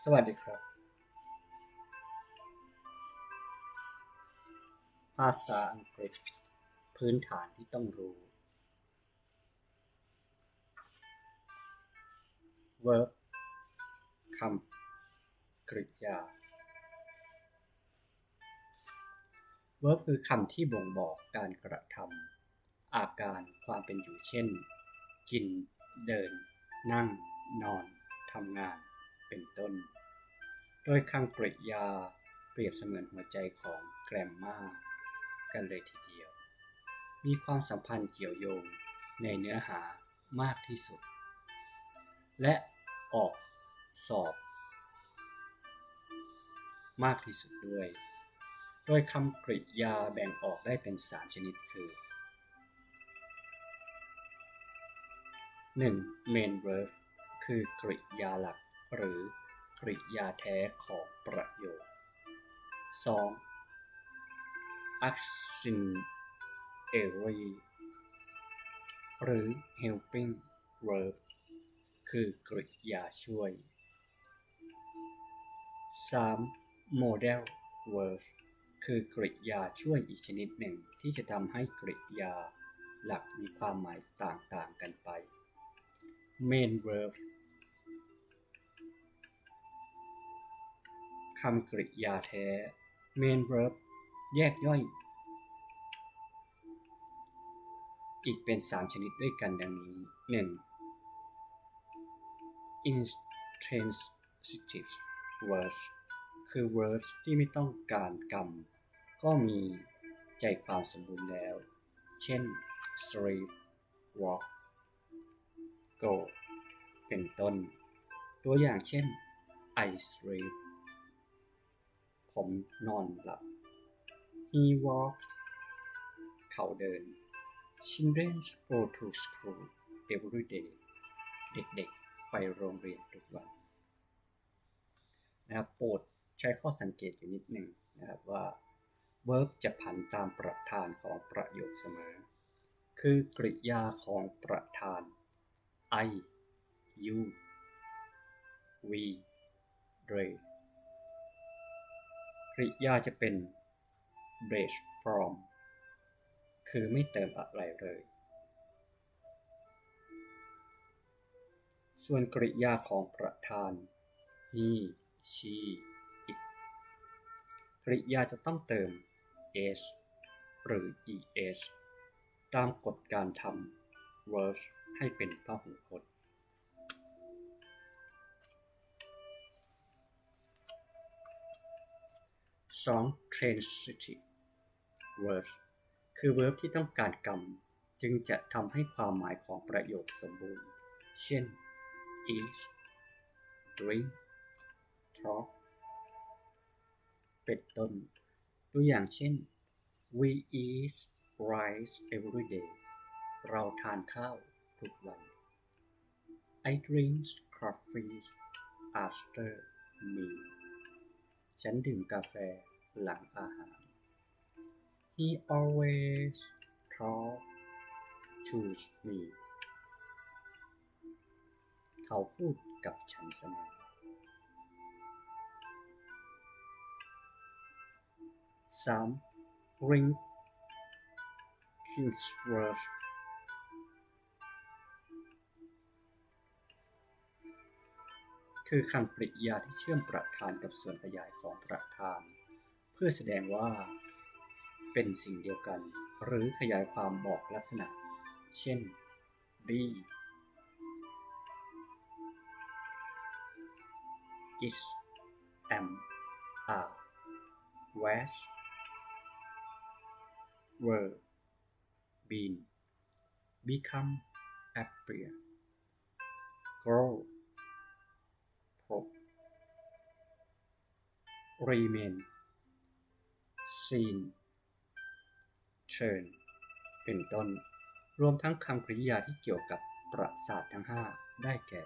สวัสดีครับ ภาษาอังกฤษ พื้นฐานที่ต้องรู้ verb คำกริยา verb คือคำที่บ่งบอกการกระทำอาการความเป็นอยู่เช่น กิน เดิน นั่ง นอนทำงาน เป็นต้น โดยคำกริยาเปรียบเสมือนหัวใจของแกรมมากันเลยทีเดียว มีความสัมพันธ์เกี่ยวโยงในเนื้อหามากที่สุด และออกสอบ มากที่สุดด้วย โดยคำกริยาแบ่งออกได้เป็น 3 ชนิดคือ 1. main verb คือกริยาหลัก หรือกริยาแท้ของประโยค 2. auxiliary หรือ helping verb คือกริยาช่วย 3. modal verb คือกริยาช่วยอีกชนิดหนึ่งที่จะทำให้กริยาหลักมีความหมายต่างๆกันไป main verb คำกริยาแท้ main verb แยกย่อย อีกเป็น 3 ชนิดด้วยกันดังนี้ 1. intransitive verbs คือ verbs ที่ไม่ต้องการกรรม ก็มีใจความสมบูรณ์แล้ว เช่น sleep walk go เป็นต้น ตัวอย่างเช่น I sleep ผมนอนหลับ He walks เขาเดิน Children go to school every day เด็กๆ ไปโรงเรียนทุกวันนะครับโปรดใช้ข้อสังเกตอยู่นิดหนึ่งนะครับว่า verb จะผันตามประธานของประโยคเสมอ คือกริยาของประธาน I you we they กริยาจะเป็น base from คือไม่เติมอะไรเลย ส่วนกริยาของประธาน he she it กริยาจะต้องเติม s หรือ es ตามกฎการทำ verb ให้เป็นพหูพจน์ 2. transitive verbs คือ verb ที่ต้องการกรรม จึงจะทำให้ความหมายของประโยคสมบูรณ์ เช่น eat drink talk เป็นต้น ตัวอย่างเช่น we eat rice every day เราทานข้าวทุกวัน I drink coffee after meal ฉันดื่มกาแฟ หลังอาหาร He always talk to me เขาพูดกับฉันเสมอ 3. Ring Kingsworth คือคำกริยาที่เชื่อมประธานกับส่วนขยายของประธาน พื่อแสดงว่า เป็นสิ่งเดียวกัน หรือขยายความบอกลักษณะ เช่น b, is am are was were been become appear grow hope remain ซีนเชิญ เป็นต้น รวมทั้งคำกริยาที่เกี่ยวกับประสาททั้ง 5 ได้แก่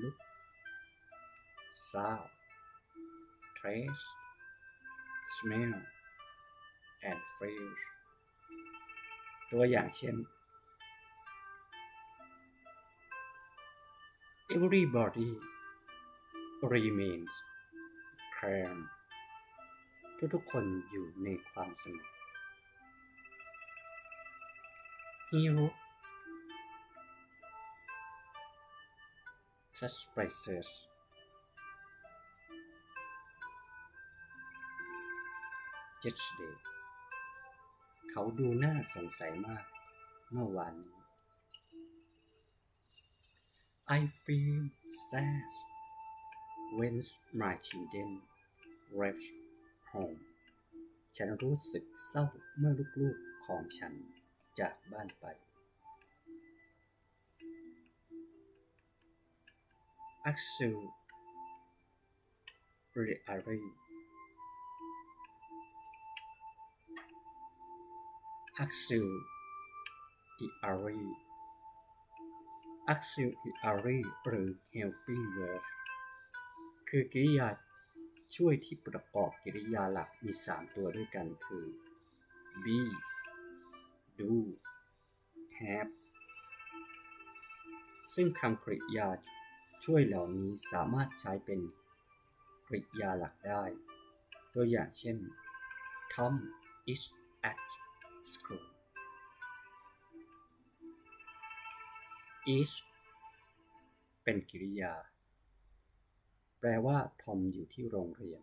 look sound trace smell and feel ตัวอย่างเช่น everybody remains calm ทุกๆคนอยู่ในความสงบ Hero suspicious yesterday เขาดูน่าสงสัยมากเมื่อวานนี้ I feel sad when my children left โฮมฉันรู้สึกเศร้าเมื่อลูกๆของฉันจากบ้านไป อักซูริอารีอักซูอิอารีอักซูอิอารีหรือ helping w o r d คือกิริยา ช่วยที่ประกอบกริยาหลักมี 3 ตัวด้วยกันคือ be do have ซึ่งคำกริยาช่วยเหล่านี้สามารถใช้เป็นกริยาหลักได้ ตัวอย่างเช่น Tom is at school is เป็นกริยา แปลว่าทอมอยู่ที่โรงเรียน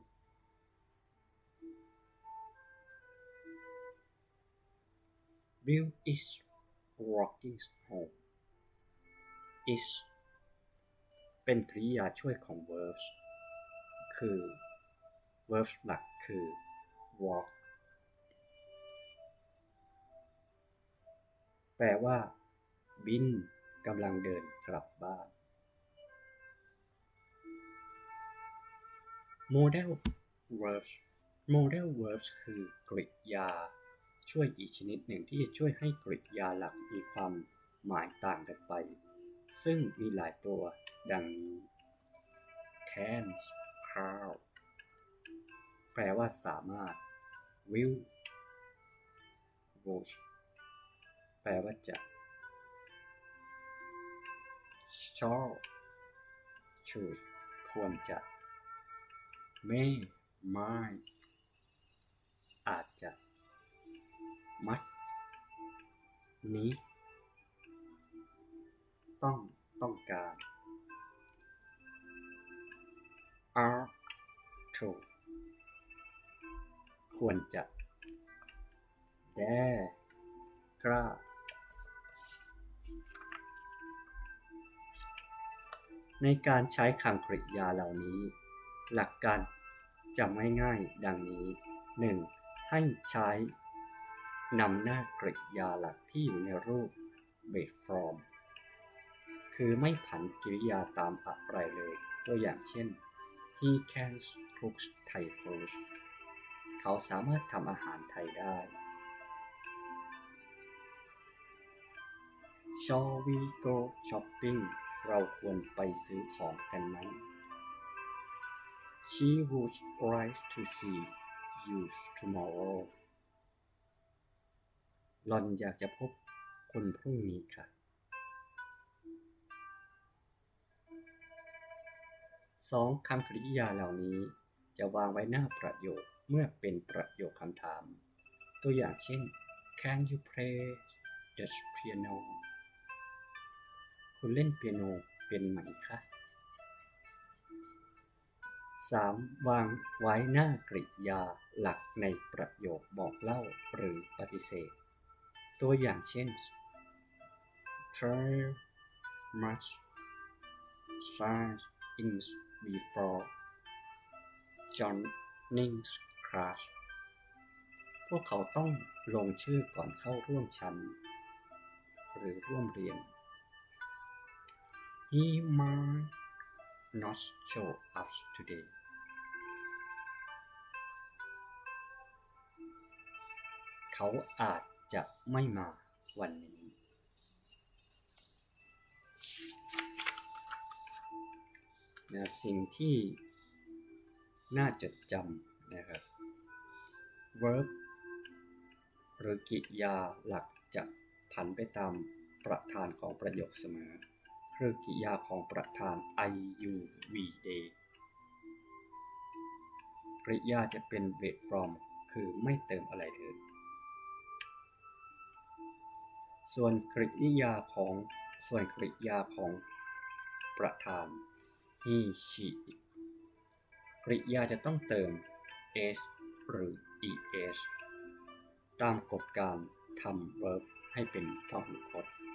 Bill is walking home is เป็นกริยาช่วยของ verbs คือ verbs หลักคือ walk แปลว่า บินกำลังเดินกลับบ้าน model verbs model verbs คือกริยา ช่วยอีกชนิดหนึ่งที่จะช่วยให้กริยาหลักมีความหมายต่างกันไป ซึ่งมีหลายตัวดังนี้ can can แปลว่าสามารถ will wish แปลว่าจะ shall choose ควรจะ may might อาจจะ must need ต้องต้องการ are to ควรจะ dare กล้า ในการใช้คำกริยาเหล่านี้ หลักการจำง่ายๆดังนี้ 1. ให้ใช้นำหน้ากริยาหลักที่อยู่ในรูป base form คือไม่ผันกริยาตามอะไรเลย ตัวอย่างเช่น he can cook Thai food เขาสามารถทำอาหารไทยได้ Shall we go shopping เราควรไปซื้อของกันไหม She would like to see you tomorrow หลอนอยากจะพบคนพรุ่งนี้ค่ะ สองคำกริยาเหล่านี้จะวางไว้หน้าประโยคเมื่อเป็นประโยคคำถาม ตัวอย่างเช่น Can you play the piano คุณเล่นเปียโนเป็นไหมคะ 3. วางไว้หน้ากริยาหลักในประโยคบอกเล่าหรือปฏิเสธ ตัวอย่างเช่น try much science in before joining class พวกเขาต้องลงชื่อก่อนเข้าร่วมชั้น หรือร่วมเรียน He might not show up today เขาอาจจะไม่มาวันนี้ นะครับสิ่งที่น่าจดจำนะครับ verb หรือกิยาหลักจะผันไปตามประธานของประโยคเสมอ คือกิริยาของประธาน I U V day กริยาจะเป็น wait from คือไม่เติมอะไรเลย ส่วนกริยาของส่วนกริยาของประธานฮิชิกริยาจะต้องเติม s หรือ es ตามกฎการทำ verb ให้เป็นพหุพจน์